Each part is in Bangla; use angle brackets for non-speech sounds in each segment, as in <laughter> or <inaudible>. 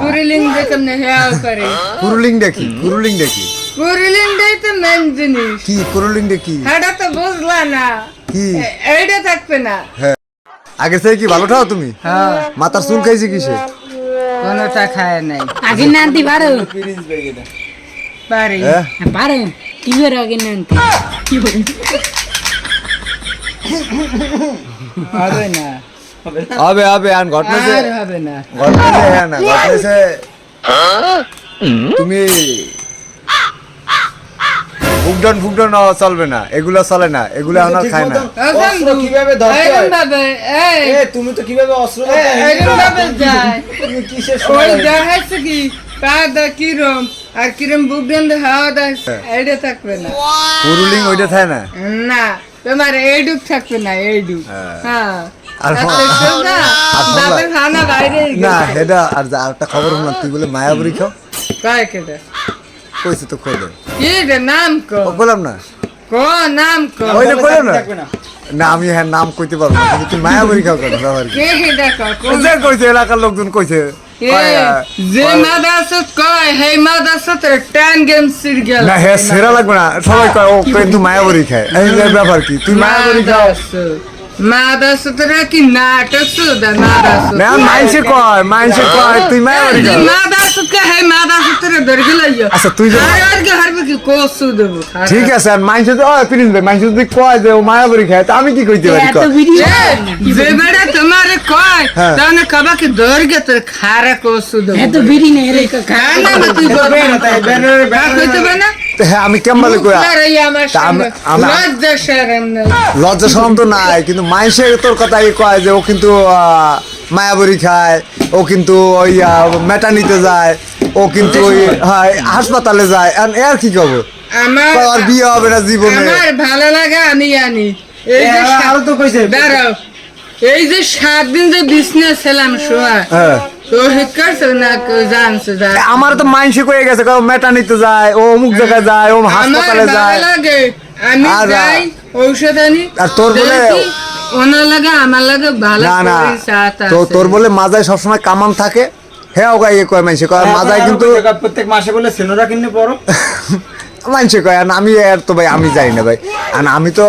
কুরিলিং দিয়ে কেমনে হেয়াও করে। কুরুলিং দেখি কুরুলিং দেখি। কুরিলিং দিয়ে তো মেন জিনিস। কি কুরুলিং দেখি? এটা তো বুঝলা না। কি? এইটা থাকবে না। আগে থেকে কি ভালো ঠাও তুমি? হ্যাঁ। মাথার চুল খাইছি কিসে? কোনোটা খায় নাই। আগে না আনতে পারো। পারি। হ্যাঁ? পারো। কি করে আগে না কি করে হবে না। হবে হবে আর ঘটনা হবে না। ঘটনা হ্যাঁ না ঘটনা তুমি ফুকডন ফুকডন চলবে না। এগুলো চলে না। এগুলো আর খায় না। কীভাবে ধরতে হয়? এরম ভাবে এই এ তুমি তো কীভাবে অস্ত্র এ- এরম ভাবে যায়। কিসের সময় দেখাচ্ছে কি? পা দা কিরম? আর কিরম বুক দিয়ে হাওয়া দেয় এইটা থাকবে না। ওইটা থাকে না। না তোমার এইডুক থাকবে না এইডুক হ্যাঁ। হ্যাঁ আর আর হ- না? আর এটা আর যা- আরেকটা খবর শুনলাম তুই বলে মায়াবুরি খাও? কয় কইছে তো খোদে। কি রে নাম কো? বললাম না। কো নাম কো? ওই যে কইলাম না। না। আমি হ্যাঁ নাম কইতে পারব না কিন্তু তুই মায়াবুরি খাও কেন? ব্যাপার কে? হেডা কো? যে কইছে এলাকার লোকজন কইছে। কয়, যে মাদাসত কয় হে মাদাসত টান গেম সির গেল না হ্যাঁ সেরা লাগবে না। সবাই কয় ও কিন্তু মায়াবুরি খায়। এই ব্যাপার কি? তুই মায়াবুরি খাও। মাদাসত রে কি নাটক সুদা মাদাসত না মাইসে কয় মাইসে কয় তুই মায়াবুরি খাও মাদাসত কে হে মাদাসত রে ধরে গেলাইও আচ্ছা, তুই যে- আর কে হারবে কি? কোসু দেব ঠিক আছে আর মাইসে তো ওই প্রিন্স ভাই মাইসে যদি কয় যে ও মায়াবুরি খায় তা আমি কি কইতে পারি এত কয়? ভিডিও। যে বেড়া তোমারে কয় হ্যাঁ। তাহলে কবা কি ধরে গে তোর খারা কোসু দেব? এত ভিড়ি নেই রে কাকা না না তুই বলবি না। তাই হইতে পারে না? হ্যাঁ আমি কেমন কই লজ্জা শরম নাই। তো নাই কিন্তু মাইসে তোর কথা কয় যে ও কিন্তু আহ, মায়াবুরি খায় ও কিন্তু ওই মেটা নিতে যায় ও কিন্তু ওই হ্যাঁ, হাসপাতালে যায়। আর এর কি কব আমার বিয়ে হবে না জীবনে। আমার ভালো লাগে আমি আনি। এই যে তো কইছে। দাঁড়াও। এই যে সাত দিন যে বিজনেস ছিলাম শোয়া হ্যাঁ। আমার তো মাইসে কয়ে গেছে কারণ মেটা নিতে যায় ও অমুক জায়গায় যায় ও হাসপাতালে যায়। লাগে। আমি যাই ঔষধ আনি আর তোর বলে- দেখি, ওনার লাগে আমার লাগে ভালো না না তো তোর বলে মাজায় সবসময় কামান থাকে হ্যাঁ ওগা ইয়ে কয় মাইসে কয় মাজায় কিন্তু প্রত্যেক মাসে বলে সেনোরা কিনে পড়ো। <laughs> মাইসে কয় আর আমি আর তো ভাই আমি জানি না ভাই। আর আমি তো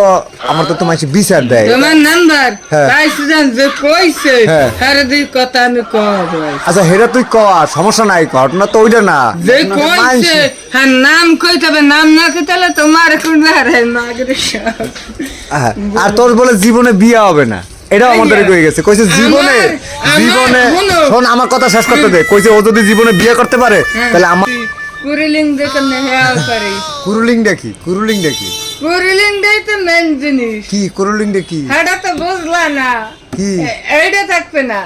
আমার তো তো মাইসে বিচার দেয়। তোমার নাম্বার? হ্যাঁ। পাইছি জান যে কইছে হ্যাঁ। আরে দুই কথা আমি কব আচ্ছা হেরা তুই ক সমস্যা নাই ঘটনা তো ওইটা না। যে কইছে হ্যাঁ নাম কইতে হবে নাম না কইতে হলে তোমার কোন মাগরে হ্যাঁ, আর তোর বলে জীবনে বিয়ে হবে না। এটাও আমাদের। কয়ে গেছে। কইছে জীবনে জীবনে শোন। আমার কথা শেষ করতে দে। কইছে ও যদি জীবনে বিয়ে করতে পারে তাহলে আমার কুরিলিং দেখে হেয়াল করে কুরুলিং দেখি কুরুলিং দেখি। কুরিলিং দেই তো মেন জিনিস। কি কুরুলিং দেখি? এটা তো বুঝলা না। কি? এইটা থাকবে না।